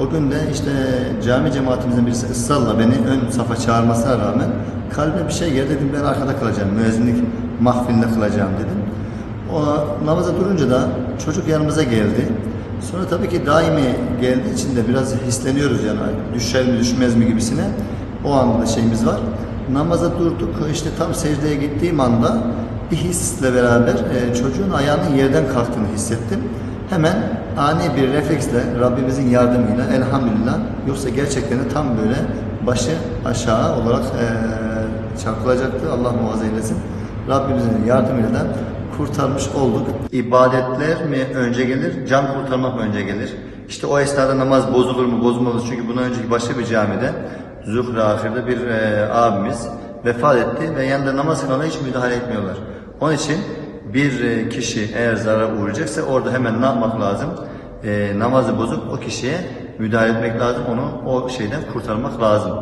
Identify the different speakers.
Speaker 1: O gün de işte cami cemaatimizin birisi ısrarla beni ön safa çağırmasına rağmen kalbime bir şey geldi dedim ben arkada kalacağım. Müezzinlik mahfilinde kılacağım dedim. O namaza durunca da çocuk yanımıza geldi. Sonra tabii ki daimi geldiği için de biraz hisleniyoruz yani düşer mi düşmez mi gibisine. O anda şeyimiz var. Namaza durduk işte tam secdeye gittiğim anda bir hisle beraber e, çocuğun ayağının yerden kalktığını hissettim. Hemen ani bir refleksle Rabbimizin yardımıyla elhamdülillah yoksa gerçekten de tam böyle başı aşağı olarak e, çarpılacaktı. Allah muhafaza eylesin. Rabbimizin yardımıyla da kurtarmış olduk. İbadetler mi önce gelir, can kurtarmak mı önce gelir? İşte o esnada namaz bozulur mu, bozulmaz? Çünkü bundan önceki başka bir camide Zuhre ahirde bir e, abimiz vefat etti ve yanında namaz kılana hiç müdahale etmiyorlar. Onun için bir e, kişi eğer zarar uğrayacaksa orada hemen ne yapmak lazım? E, namazı bozup o kişiye müdahale etmek lazım, onu o şeyden kurtarmak lazım.